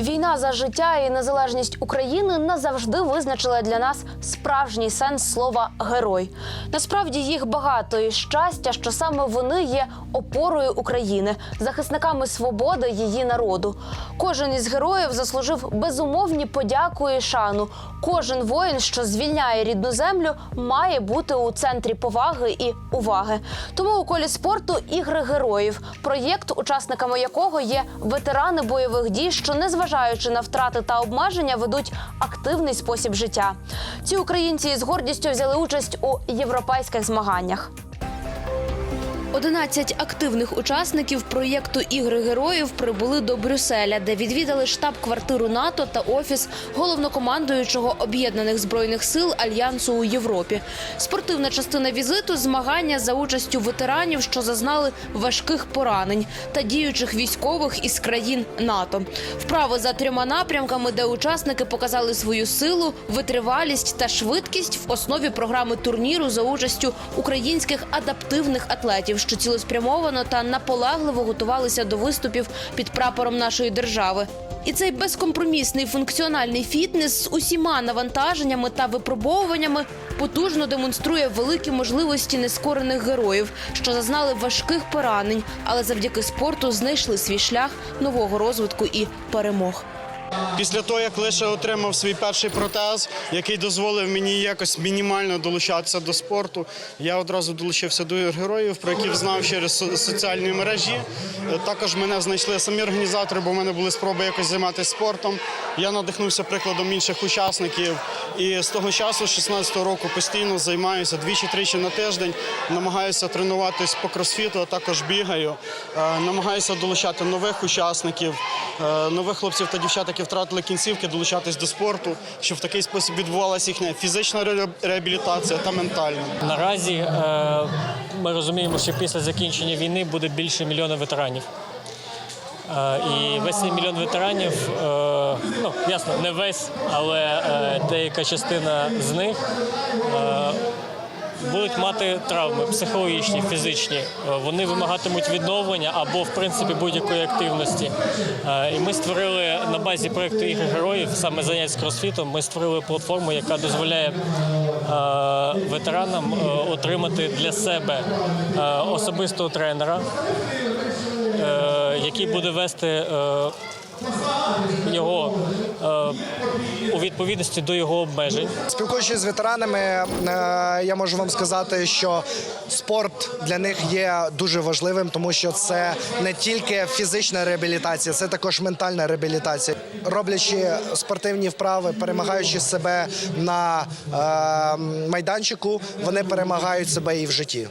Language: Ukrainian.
Війна за життя і незалежність України назавжди визначила для нас справжній сенс слова герой. Насправді їх багато і щастя, що саме вони є опорою України, захисниками свободи її народу. Кожен із героїв заслужив безумовні подяку і шану. Кожен воїн, що звільняє рідну землю, має бути у центрі поваги і уваги. Тому у колі спорту ігри героїв, проєкт, учасниками якого є ветерани бойових дій, що незважаючи на втрати та обмеження, ведуть активний спосіб життя. Ці українці з гордістю взяли участь у європейських змаганнях. 11 активних учасників проєкту Ігри героїв прибули до Брюсселя, де відвідали штаб-квартиру НАТО та офіс головнокомандуючого об'єднаних збройних сил альянсу у Європі. Спортивна частина візиту змагання за участю ветеранів, що зазнали важких поранень та діючих військових із країн НАТО. Вправи за трьома напрямками, де учасники показали свою силу, витривалість та швидкість в основі програми турніру за участю українських адаптивних атлетів, що цілеспрямовано та наполегливо готувалися до виступів під прапором нашої держави. І цей безкомпромісний функціональний фітнес з усіма навантаженнями та випробовуваннями потужно демонструє великі можливості нескорених героїв, що зазнали важких поранень, але завдяки спорту знайшли свій шлях нового розвитку і перемог. Після того, як лише отримав свій перший протез, який дозволив мені якось мінімально долучатися до спорту, я одразу долучився до героїв, про які знав через соціальні мережі. Е, Також мене знайшли самі організатори, бо в мене були спроби якось займатися спортом. Я надихнувся прикладом інших учасників. І з того часу, з 16-го року, постійно займаюся двічі-тричі на тиждень, намагаюся тренуватись по кросфіту, а також бігаю. Е, Намагаюся долучати нових учасників, е, нових хлопців та дівчат, які втратили кінцівки, долучатись до спорту, щоб в такий спосіб відбувалася їхня фізична реабілітація та ментальна. Наразі е, ми розуміємо, що після закінчення війни буде більше мільйона ветеранів. Е, і весь цей мільйон ветеранів, е, ну ясно, не весь, але деяка частина з них будуть мати травми психологічні, фізичні. Е, Вони вимагатимуть відновлення або, в принципі, будь-якої активності. Е, І ми створили на базі проєкту ігри героїв, саме занять з кросфітом, ми створили платформу, яка дозволяє е, ветеранам отримати для себе особистого тренера, який буде вести. Його е, у відповідності до його обмежень. Спілкуючись з ветеранами, е, я можу вам сказати, що спорт для них є дуже важливим, тому що це не тільки фізична реабілітація, це також ментальна реабілітація. Роблячи спортивні вправи, перемагаючи себе на е, майданчику, вони перемагають себе і в житті.